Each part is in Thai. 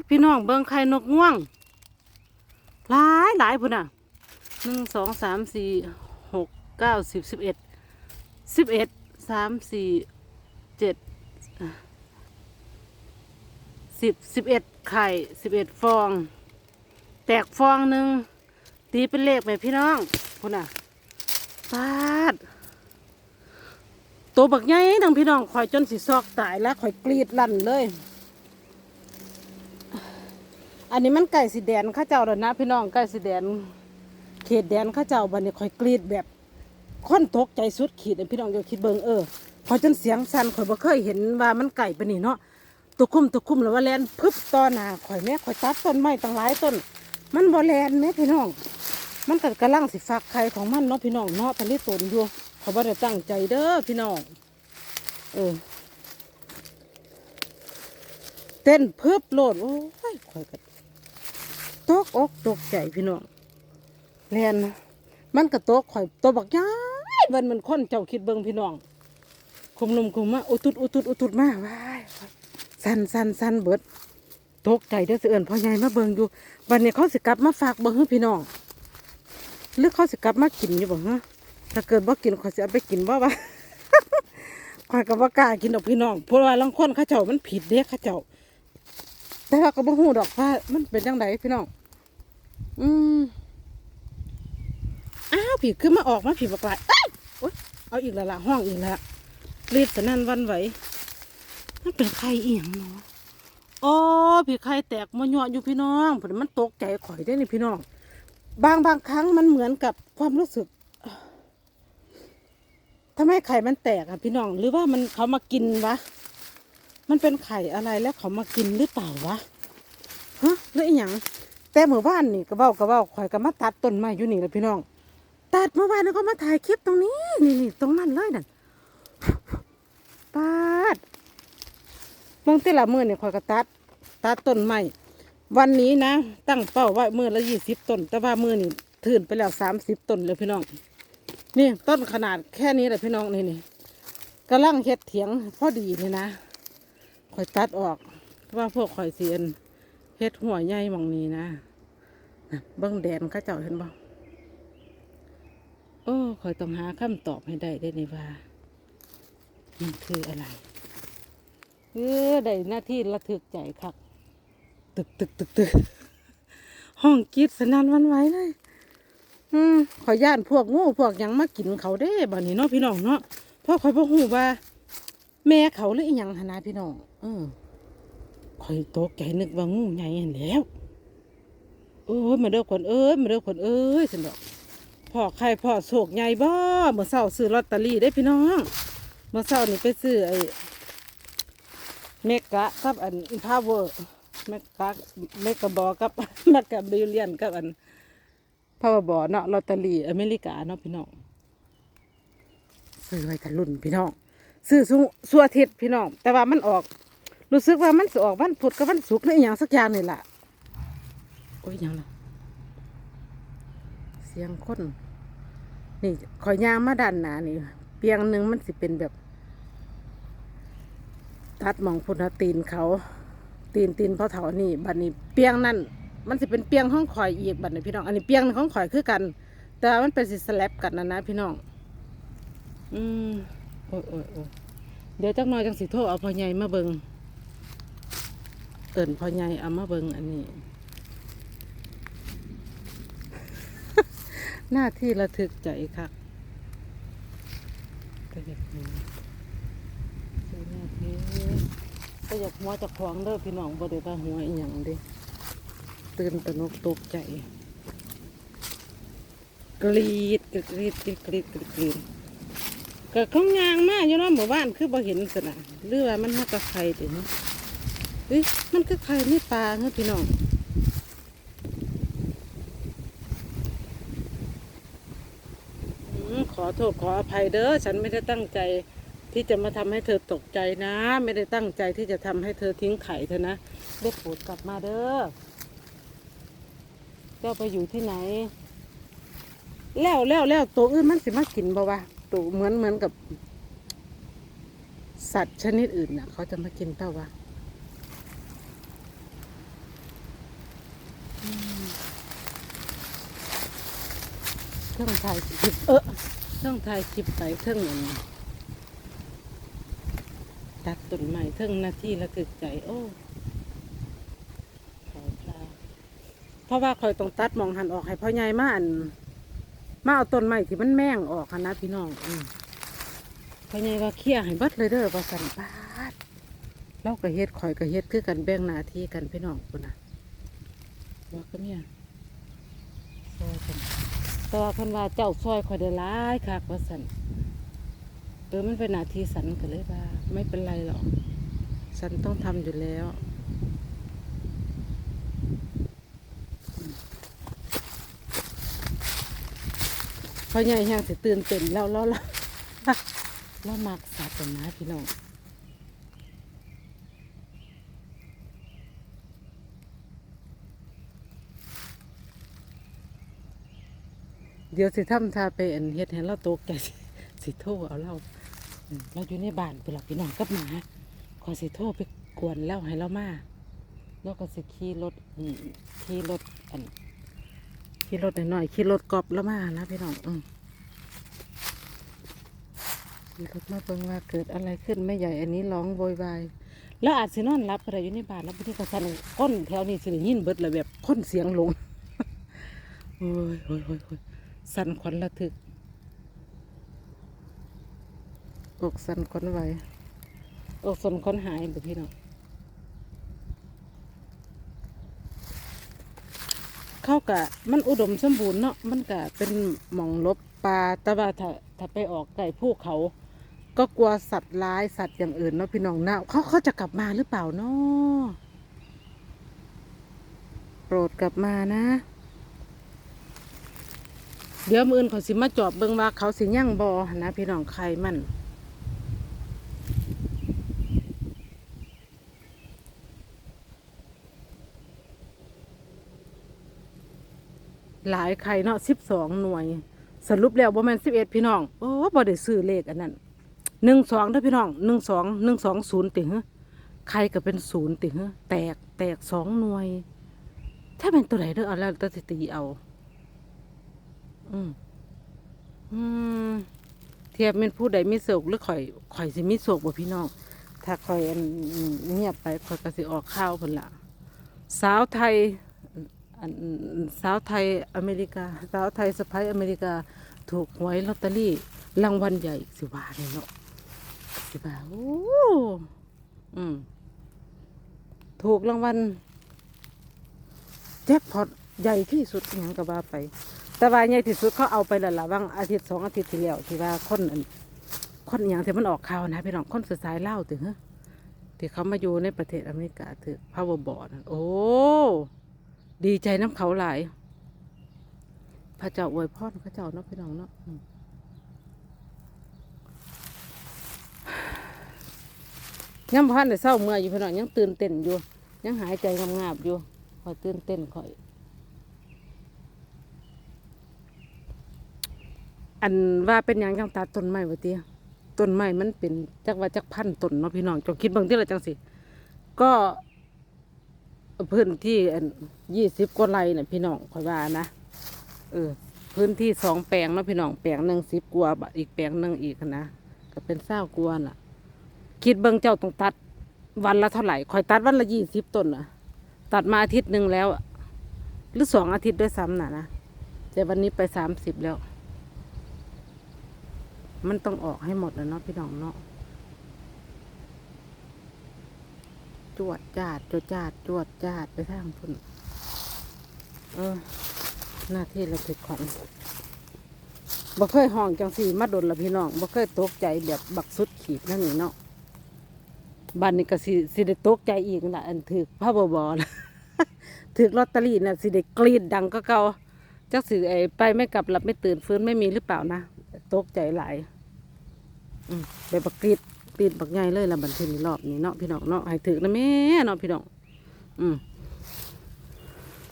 ดพี่น้องเบิ่งไข่นกง่วง หลายหลายพุ่นอะหนึ่งสองสามสี่หกเก้าสิบสิบเอ็ดสิบเอ็ดสามสี่เจ็ดสิบสิบเอ็ดไข่สิบเอ็ดฟอง แตกฟองหนึ่งตีเป็นเลขไหมพี่น้องพุ่นอะปาดตัวบักใหญ่ดังพี่น้องข่อยจนสิซอกตายแล้วข่อยกรีดลั่นเลย อันนี้มันไก่สีแดนข้าเจ้าแล้วนะ พี่น้องไก่สีแดน เขตแดนข้าเจ้าบันนี้ข่อยกรีดแบบค้นตกใจสุดขีดพี่น้องอย่าคิดเบิงเออข่อยจนเสียงสั่นข่อยบ่เคยเห็นว่ามันไก่ปนนี่เนาะตัวคุ้มตัวคุ้มแล้วว่าแลนพึบต่อหน้าข่อยแม่ข่อยตัดต้นไม้ตั้งหลายต้น มันบ่แลนแม่พี่น้อง มันก็กำลังสิฟักไข่ของมันเนาะพี่น้องเนาะทันที่ตนอยู่เขาบ่ได้ตั้งใจเด้อพี่น้องเออเต้นเพิ่บโลดโอ้ยข่อยก็ ตกอกตกใจพี่น้องแลนนะมันก็ตกข่อยตัวบักย้ายมันมันค้นเจ้าคิดเบิ่งพี่น้องคุมลมคุมมาอุตุดอุตุดอุตุดมาว้ายสันสันสันเบิดตกใจเด้อสิเอิญพ่อใหญ่มาเบิ่งอยู่วันนี้เขาสิกลับมาฝากเบิ่งพี่น้องหรือเขาสิกลับมากินอยู่บ่ฮะถ้าเกิดบ่กินข่อยสิเอาไปกินบ่วะข่อยก็บ่กล้ากินดอกพี่น้องเพราะว่าลังคนเขาเจ้ามันผิดเด้เขาเจ้า แต่ว่าก็บ่ฮู้ดอกว่ามันเป็นจังไดพี่น้องอืมอ้าวผีขึ้นมาออกมาผีบักหลายเอ้ยโอ๊ยเอาอีกแล้วล่ะห้องอีกแล้วรีบสนั่นวันไหวมันเป็นไข่เอียงเนาะอ๋อผีไข่แตกมาเนาะอยู่พี่น้องผมมันตกใจข่อยได้นี่พี่น้อง บางบางครั้งมันเหมือนกับความรู้สึกทำไมไข่มันแตกอะพี่น้อง หรือว่ามันเขามากินวะ มันเป็นไข่อะไรแล้วเขามากินหรือเปล่าวะฮะหรืออีหยังแต่เมื่อวานนี่กระเบ้ากระเบ้าข่อยก็มาตัดต้นไม้อยู่นี่แหละพี่น้องตัดเมื่อวานแล้วก็มาถ่ายคลิปตรงนี้นี่นี่ตรงนั้นเลยนั่นปาดเมื่อแต่ละมือเนี่ยข่อยก็ตัดตัดต้นไม้วันนี้นะ ตั้งเป้าไว้มือละยี่สิบต้น แต่ว่ามือนี่ถืนไปแล้วสามสิบต้นเลยพี่น้อง นี่ต้นขนาดแค่นี้แหละพี่น้องนี่นี่กำลังเฮ็ดเถียงพอดีนี่นะ ข่อยตัดออกว่าพวกข่อยเสียนเฮ็ดหัวใหญ่มองนี้นะเบิ้งแดนเข้าเจ้าเห็นบ่โอ้ข่อยต้องหาคำตอบให้ได้ได้นี่ว่า มันคืออะไรเออได้หน้าที่ระทึกใจคักตึกตึกตึกตึกห้องกรีดสนันวันไหวเลย อืมข่อยย่านพวกงูพวกยังมากินเขาเด้บัดนี้เนาะพี่น้องเนาะเพราะข่อยบ่ฮู้ว่า แม่เขาหรืออีหยังหนาพี่น้องเออคอยตกใจนึกว่างูใหญ่หั่นแล้วเอ้ยมาเด้อคนเอ้ยมาเด้อคนเอ้ยสันดอกพ่อใครพ่อโศกใหญ่บ่เมื่อเช้าซื้อลอตเตอรี่ได้พี่น้องเมื่อเช้านี่ไปซื้อไอ้เมกะกับอันพาวเวอร์เมกะเมกะบอกับเมกะบิลเลียนกับอันพาวเวอร์บอเนาะลอตเตอรี่อเมริกาเนาะพี่น้องซื้อไว้ทะลุนพี่น้อง ซื้อสุสัวอาทิตย์พี่น้อง แต่ว่ามันออก รู้สึกว่ามันสิออกวันพุธกับวันศุกร์นี่อหย่างสักอย่างนี่แหละโอ้ยหย่างละเสียงคนนี่ขอยยางมาด้านหนานี่เปียงหนึ่งมันสิเป็นแบบ ตัดหมองพุทธตีนเขา ตีนตีนเพราะเถานี่บัดนี้เปียงนั่นมันสิเป็นเปียงห้องข่อยอีกบัดนี้พี่น้อง อันนี้เปียงของข่อยคือกัน แต่ว่ามันเป็นสิสแลบกันนะนะพี่น้อง อืม อ้ยโอ้ยโอ้ยเดี๋ยวจักหน่อยจังสิโทรเอาพ่อใหญ่มาเบิงเอิ่นพ่อใหญ่เอามาเบิงอันนี้ หน้าที่ระทึกใจค่ะก็อยากหัวคือหน้าที่ก็อยากหัวจะคว้างเด้อพี่น้องบ่ได้ว่าหัวอีหยังเด้ตื่นตะนกตกใจกรีดกรีดกรีดกรีดกรีด ก็ข้องยางมาอยู่เนาะหมู่บ้านคือบ่เห็นสนะหรือว่ามันมากับใครติเนาะเฮ้ยมันคือใครนี่ปลาเฮ้ยพี่น้องขอโทษขออภัยเด้อฉันไม่ได้ตั้งใจที่จะมาทำให้เธอตกใจนะ ไม่ได้ตั้งใจที่จะทำให้เธอทิ้งไข่เธอนะได้โปรดกลับมาเด้อเจ้าไปอยู่ที่ไหน แล้วแล้วแล้วตัวอื่นมันสิมากินบ่วะัวเหมือนเหมือนกับ สัตว์ชนิดอื่นน่ะ เขาจะมากินเต้าวะเครื่องถ่ายคลิปเออเครื่องถ่ายคลิปไปเครื่องนึ่งตัดต้นใหม่เครื่องหน้าที่ละตึกใจโอ้เพราะว่าคอยต้องตัดมองหันออกให้พ่อใหญ่มาอัน มาเอาต้นไม้ที่มันแม่งออกนะพี่น้องอืมพ่อใหญ่ว่าเคลียให้เบัดเลยเด้อว่าสันปาดเราก็เฮ็ดข่อยก็เฮ็ดคือกันแบ่งหน้าที่กันพี่น้องคุณนะว่าก็เนี่ยซอยกันแต่ว่าเพิ่นว่าเจ้าซอยข่อยได้หลายคักว่าสันเออมันเป็นหน้าที่สันก็เลยว่า ไม่เป็นไรหรอก สันต้องทำอยู่แล้ว พ่อใหญ่แห้งสิตื่นเต้นแล้วแล้วแล้วแล้วมักสัตว์นะพี่น้องเดี๋ยวสิทำทาไปอันเฮ็ดให้เราตกใจสิสิโทรเอาเราเราอยู่ในบ้านไปหลับพี่น้องกับหมาขอสิโทรไปกวนแล้วให้เรามาแล้วก็สิขี่รถขี่รถอัน ขี่รถหน่อยๆขี่รถกอบแล้วมานะพี่น้องอืมขี่รถมาเบิ่งว่าเกิดอะไรขึ้นแม่ใหญ่อันนี้ร้องโวยวายแล้วอาจสินอนรับอะไรอยู่ในบ้านแล้วบางทีก็สั่นก้นแถวนี้สิได้ยินเบิดเลยแบบก้นเสียงลงโอ้ยโอ้ยโอ้ยโอ้ยสั่นขวัญระทึกอกสั่นขวัญไหวอกสั่นขวัญหายบ่พี่น้อง เข้ากะมันอุดมสมบูรณ์เนาะมันกะเป็นหม่องลบปลาแต่ว่าถ้าถ้าไปออกไก่ภูเขา ก็กลัวสัตว์ร้ายสัตว์อย่างอื่นเนาะพี่น้องนะเขาเขาจะกลับมาหรือเปล่าเนาะโปรดกลับมานะ เดี๋ยวมืออื่นเขาสิมาจอบเบิ่งว่าเขาสิยั่งบอนะพี่น้องใครมัน หลายไข่เนาะสิบสองหน่วย สรุปแล้วบ่แม่นสิบเอ็ดพี่น้องโอ้บ่ได้ซื้อเลขอันนั้นหนึ่งสองเด้อพี่น้องหนึ่งสองหนึ่งสองศูนย์ติฮะใครก็เป็นศูนย์ติฮะแตกแตกสองหน่วย ถ้าเป็นตัวไหนเด้อเอาแล้วตัดสตีเอา อืมอืมเทียบเป็นผู้ใดมีโศกหรือข่อยข่อยสิมีโศกบ่พี่น้องถ้าข่อยเงียบไปข่อยก็สิออกข้าวพุ่นละสาวไทย สาวไทยอเมริกา สาวไทยสะพ้ายอเมริกา ถูกหวยลอตเตอรี่รางวัลใหญ่สิบาเลยเนาะสิบาโอ้อืมถูกรางวัลแจ็คพอตใหญ่ที่สุดอย่างก็ว่าไป แต่ว่าใหญ่ที่สุดเขาเอาไปแล้วล่ะบางอาทิตย์สองอาทิตย์ที่แล้วที่ว่าคนอันคนอย่างที่มันออกข่าวนะพี่น้องคนสุดสายเล่าถึงฮะที่เขามาอยู่ในประเทศอเมริกาถือพาวเวอร์บอร์ดโอ้ ดีใจน้ำเขาหลายพระเจ้าอวยพรพระเจ้าเนาะพี่น้องเนาะยังพันในเศร้าเมื่อยอยู่พี่น้องยังตื่นเต้นอยู่ ยังหายใจงาบๆอยู่คอยตื่นเต้นคอย อันว่าเป็นยังจังตัดต้นไม้วะเตี้ยต้นไม้มันเป็นจักว่าจักพันต้นเนาะพี่น้องจงคิดบางที่ละจังสิก็ พื้นที่ยี่สิบกว่าไร่น่ะพี่น้องคอยว่านะเออพื้นที่สองแปลงเนาะพี่น้องแปลงหนึ่งสิบกว่าอีกแปลงหนึ่งอีกนะก็เป็นเศร้ากว่าน่ะ คิดเบิ่งเจ้าต้องตัดวันละเท่าไหร่คอยตัดวันละยี่สิบต้นน่ะ ตัดมาอาทิตย์หนึ่งแล้วหรือสองอาทิตย์ด้วยซ้ำน่ะนะแต่วันนี้ไปสามสิบแล้ว มันต้องออกให้หมดแล้วเนาะพี่น้องเนาะ จวดจาดจวดจาดจวดจาดไปทางพุ่นเออ หน้าที่เราถึกขวัญบ่เคยห้องจังสีมาดนละพี่น้องบ่เคยตกใจแบบบักสุดขีดนั่นนี่เนาะบ้านนี้ก็สิสิได้ตกใจอีกนะอันถือผ้าบอบอนะถือลอตเตอรี่น่ะสิได้กรีดดังก็เก่าจักสิไอไปไม่กลับหลับไม่ตื่นฟื้นไม่มีหรือเปล่านะตกใจหลาย อืมไปบักกรีด ตีนบักใหญ่เลยละบันทึกรอบนี้เนาะพี่น้องเนาะให้ถือนะแม่เนาะพี่น้องอืม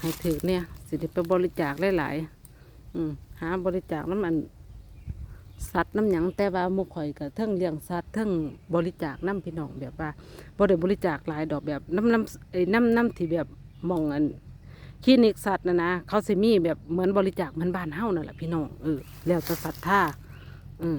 ให้ถือเนี่ยสิได้ไปบริจาคหลายๆอืมหาบริจาคน้ำมันสัตว์น้ำหยังแต่ว่าหมุข่อยกับเทิงเลี้ยงสัตว์เทิงบริจาคน้ำพี่น้องแบบว่าบ่ได้บริจาคหลายดอกแบบน้ำน้ำไอ้น้ำน้ำที่แบบมองอันคลินิกสัตว์นะนะเขาสิมีแบบเหมือนบริจาคเหมือนบ้านเฮานั่นแหละพี่น้องเออแล้วแต่ศรัทธาเออ